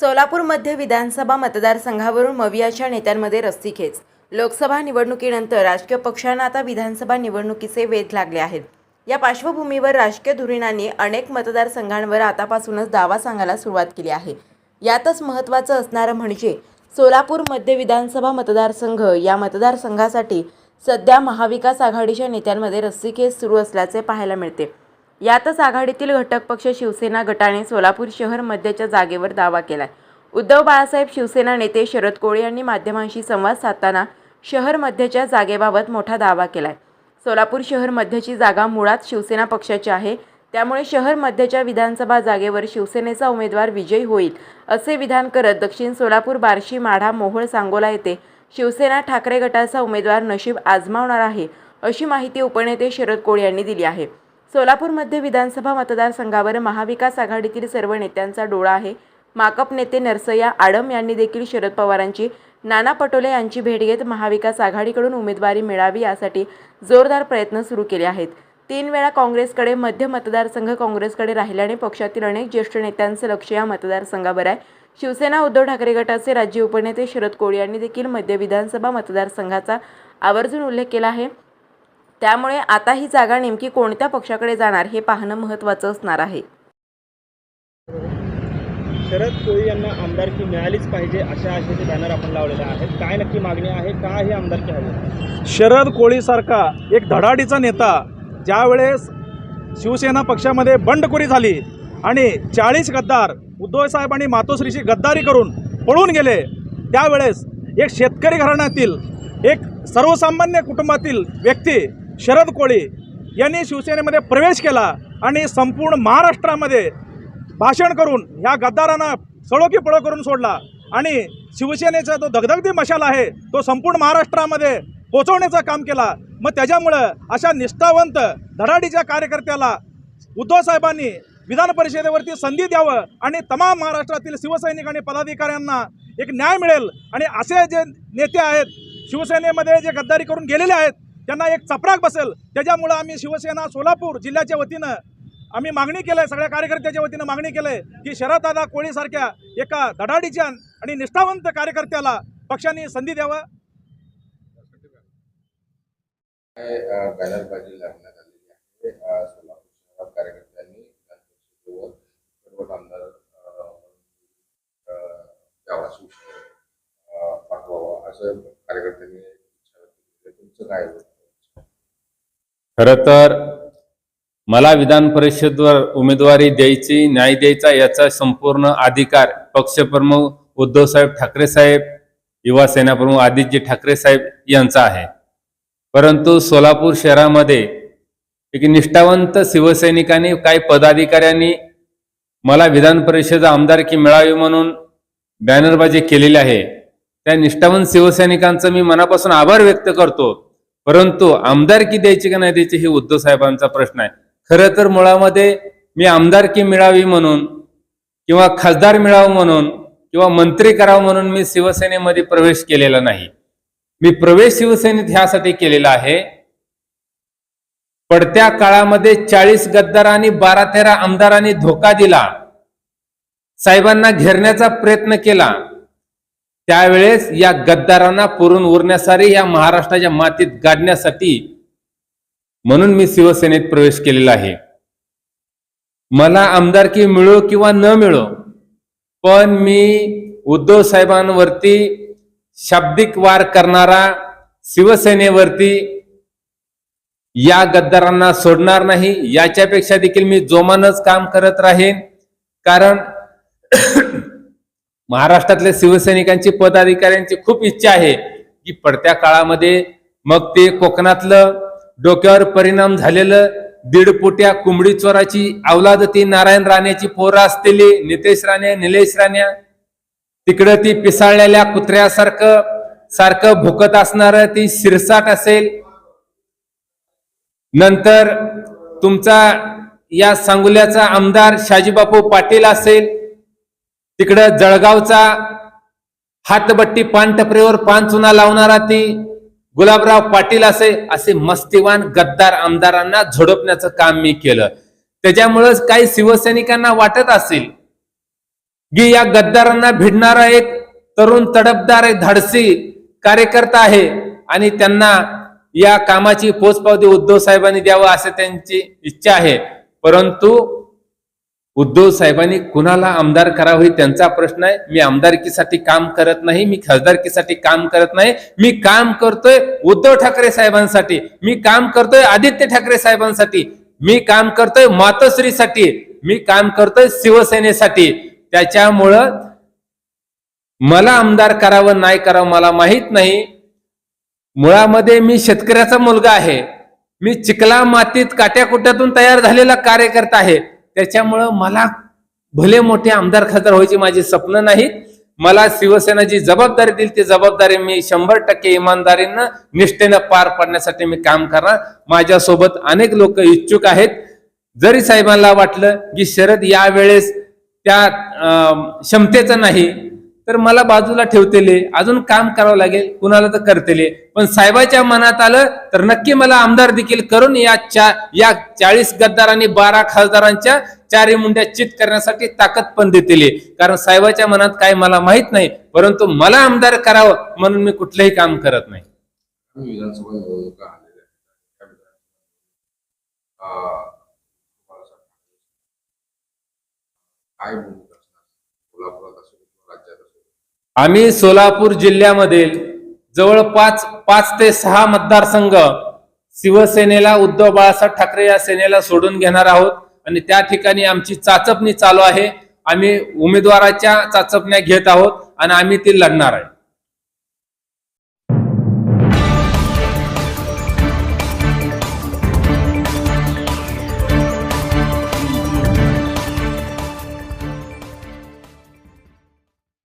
सोलापूर मध्य विधानसभा मतदारसंघावरून मवियाच्या नेत्यांमध्ये रस्सीखेच लोकसभा निवडणुकीनंतर राजकीय पक्षांना आता विधानसभा निवडणुकीचे वेध लागले आहेत. या पार्श्वभूमीवर राजकीय धुरीणांनी अनेक मतदारसंघांवर आतापासूनच दावा सांगायला सुरुवात केली आहे. यातच महत्त्वाचं असणारं म्हणजे सोलापूर मध्य विधानसभा मतदारसंघ या मतदारसंघासाठी सध्या महाविकास आघाडीच्या नेत्यांमध्ये रस्सीखेच सुरू असल्याचे पाहायला मिळते. यातच आघाडीतील घटक पक्ष शिवसेना गटाने सोलापूर शहर मध्याच्या जागेवर दावा केलाय. उद्धव बाळासाहेब शिवसेना नेते शरद कोळे यांनी माध्यमांशी संवाद साधताना शहर मध्यच्या जागेबाबत मोठा दावा केलाय. सोलापूर शहर मध्यची जागा मुळात शिवसेना पक्षाची आहे. त्यामुळे शहर मध्यच्या विधानसभा जागेवर शिवसेनेचा उमेदवार विजयी होईल असे विधान करत दक्षिण सोलापूर बार्शी माढा मोहोळ सांगोला येथे शिवसेना ठाकरे गटाचा उमेदवार नशीब आजमावणार आहे अशी माहिती उपनेते शरद कोळे यांनी दिली आहे. सोलापूर मध्य विधानसभा मतदारसंघावर महाविकास आघाडीतील सर्व नेत्यांचा डोळा आहे. माकप नेते नरसय्या आडम यांनी देखील शरद पवारांची नाना पटोले यांची भेट घेत महाविकास आघाडीकडून उमेदवारी मिळावी यासाठी जोरदार प्रयत्न सुरू केले आहेत. तीन वेळा काँग्रेसकडे मध्य मतदारसंघ काँग्रेसकडे राहिल्याने पक्षातील अनेक ज्येष्ठ नेत्यांचं लक्ष या मतदारसंघावर आहे. शिवसेना उद्धव ठाकरे गटाचे राज्य उपनेते शरद कोळी यांनी देखील मध्य विधानसभा मतदारसंघाचा आवर्जून उल्लेख केला आहे. त्यामुळे आता ही जागा नेमकी कोणत्या पक्षाकडे जाणार हे पाहणं महत्त्वाचं असणार आहे. शरद कोळी यांना आमदारकी मिळालीच पाहिजे अशा आशेचे बॅनर आपण लावलेले आहेत. काय नक्की मागणी आहे? का ही आमदारकी हवी? शरद कोळीसारखा एक धडाडीचा नेता ज्यावेळेस शिवसेना पक्षामध्ये बंडखोरी झाली आणि चाळीस गद्दार उद्धव साहेबांनी मातोश्रीची गद्दारी करून पळून गेले त्यावेळेस एक शेतकरी घराण्यातील एक सर्वसामान्य कुटुंबातील व्यक्ती शरद कोळी यांनी शिवसेनेमध्ये प्रवेश केला आणि संपूर्ण महाराष्ट्रामध्ये भाषण करून ह्या गद्दारांना सळोकी पळो करून सोडला. आणि शिवसेनेचा जो दगदगदी मशाल आहे तो संपूर्ण महाराष्ट्रामध्ये पोचवण्याचं काम केला. मग त्याच्यामुळं अशा निष्ठावंत धडाडीच्या कार्यकर्त्याला उद्धव साहेबांनी विधान परिषदेवरती संधी द्यावं आणि तमाम महाराष्ट्रातील शिवसैनिक आणि पदाधिकाऱ्यांना एक न्याय मिळेल. आणि असे जे नेते आहेत शिवसेनेमध्ये जे गद्दारी करून गेलेले आहेत त्यांना एक चपराक बसेल त्याच्यामुळं आम्ही शिवसेना सोलापूर जिल्ह्याच्या वतीनं आम्ही मागणी केलंय सगळ्या कार्यकर्त्याच्या वतीनं मागणी केलंय की शरददादा कोळीसारख्या एका धडाडीच्या आणि निष्ठावंत कार्यकर्त्याला पक्षाने संधी द्यावं. बॅनरबाजी लावण्यात आलेली आहे. सोलापूर शहरात कार्यकर्त्यांनी सर्व आमदार पाठवावा असं कार्यकर्त्यांनी तुमचं काय होतं खरं तर मला विधान परिषदवर उमेदवारी द्यायची न्याय द्यायचा याचा संपूर्ण अधिकार पक्षप्रमुख उद्धवसाहेब ठाकरे साहेब युवा सेनाप्रमुख आदित्य ठाकरे साहेब यांचा आहे. परंतु सोलापूर शहरामध्ये एक निष्ठावंत शिवसैनिकांनी काही पदाधिकाऱ्यांनी मला विधान परिषद आमदारकी मिळावी म्हणून बॅनरबाजी केलेली आहे. त्या निष्ठावंत शिवसैनिकांचं मी मनापासून आभार व्यक्त करतो. परंतु आमदारकी द्यायची का नाही द्यायची हे उद्धव साहेबांचा प्रश्न आहे. खरं तर मुळामध्ये मी आमदारकी मिळावी म्हणून किंवा खासदार मिळावं म्हणून किंवा मंत्री करावं म्हणून मी शिवसेनेमध्ये प्रवेश केलेला नाही. मी प्रवेश शिवसेनेत ह्यासाठी केलेला आहे. पडत्या काळामध्ये चाळीस गद्दार आणि बारा तेरा आमदारांनी धोका दिला. साहेबांना घेरण्याचा प्रयत्न केला. त्यावेळेस या गद्दारांना पुरून उरण्यासाठी या महाराष्ट्राच्या मातीत गाडण्यासाठी म्हणून मी शिवसेनेत प्रवेश केलेला आहे. मला आमदारकी मिळो किंवा न मिळो पण मी उद्धव साहेबांवरती शाब्दिक वार करणारा शिवसेनेवरती या गद्दारांना सोडणार नाही याच्यापेक्षा देखील मी जोमानच काम करत राहीन. कारण महाराष्ट्रातल्या शिवसैनिकांची पदाधिकाऱ्यांची खूप इच्छा आहे की पडत्या काळामध्ये मग ते कोकणातलं डोक्यावर परिणाम झालेलं दीडपोट्या कुंबडी चोराची अवलाद ती नारायण राणेची पोरं असलेली नितेश राणे निलेश राणे. तिकडं ती पिसाळलेल्या कुत्र्यासारखं सारखं भुकत असणार ती शिरसाट असेल. नंतर तुमचा या सांगोल्याचा आमदार शाजीबापू पाटील असेल. तिकडं जळगावचा हातबट्टी पानटपरीवर पान चुना लावणारा ती गुलाबराव पाटील असे असे मस्तीवान गद्दार आमदारांना झोडपण्याचं काम मी केलं. त्याच्यामुळेच काही शिवसैनिकांना वाटत असेल की या गद्दारांना भिडणारा एक तरुण तडपदार एक धाडसी कार्यकर्ता आहे आणि त्यांना या कामाची पोचपावती उद्धव साहेबांनी द्यावं असं त्यांची इच्छा आहे. परंतु उद्धव साहेबांनी कुणाला आमदार करावं हे त्यांचा प्रश्न आहे. मी आमदारकीसाठी काम करत नाही मी खासदारकीसाठी काम करत नाही. मी काम करतोय उद्धव ठाकरे साहेबांसाठी. मी काम करतोय आदित्य ठाकरे साहेबांसाठी. मी काम करतोय मातोश्रीसाठी. मी काम करतोय शिवसेनेसाठी. त्याच्यामुळं मला आमदार करावं नाही करावं मला माहीत नाही. मुळामध्ये मी शेतकऱ्याचा मुलगा आहे. मी चिखला मातीत काट्याकुट्यातून तयार झालेला कार्यकर्ता आहे. त्याच्यामुळं मला भले मोठे आमदार खासदार व्हायची माझी स्वप्न नाहीत मला शिवसेना जी जबाबदारी दिली ती जबाबदारी मी शंभर टक्के इमानदारीनं निष्ठेनं पार पाडण्यासाठी मी काम करणार. माझ्यासोबत अनेक लोक इच्छुक आहेत. जरी साहेबांना वाटलं की शरद यावेळेस त्या क्षमतेचं नाही तर मला बाजूला ठेवतेले अजून काम करावं लागेल कुणाला तर करतेले. पण साहेबाच्या मनात आलं तर नक्की मला आमदार देखील करून या चा या चाळीस गद्दार आणि बारा खासदारांच्या चारी मुंड्या चित करण्यासाठी ताकद पण देतेले. कारण साहेबाच्या मनात काय मला माहीत नाही परंतु मला आमदार करावं म्हणून मी कुठलंही काम करत नाही. विधानसभा काय भूमिका असणार कोल्हापुरात असेल किंवा राज्यात असेल आम्ही सोलापूर जिल्ह्यामधील जवळपास पाच ते सहा मतदारसंघ शिवसेनेला उद्धव बाळासाहेब ठाकरे या सेनेला सोडून घेणार आहोत. आणि त्या ठिकाणी आमची चाचपणी चालू आहे. आम्ही उमेदवाराच्या चाचपण्या घेत आहोत आणि आम्ही ती लढणार आहे.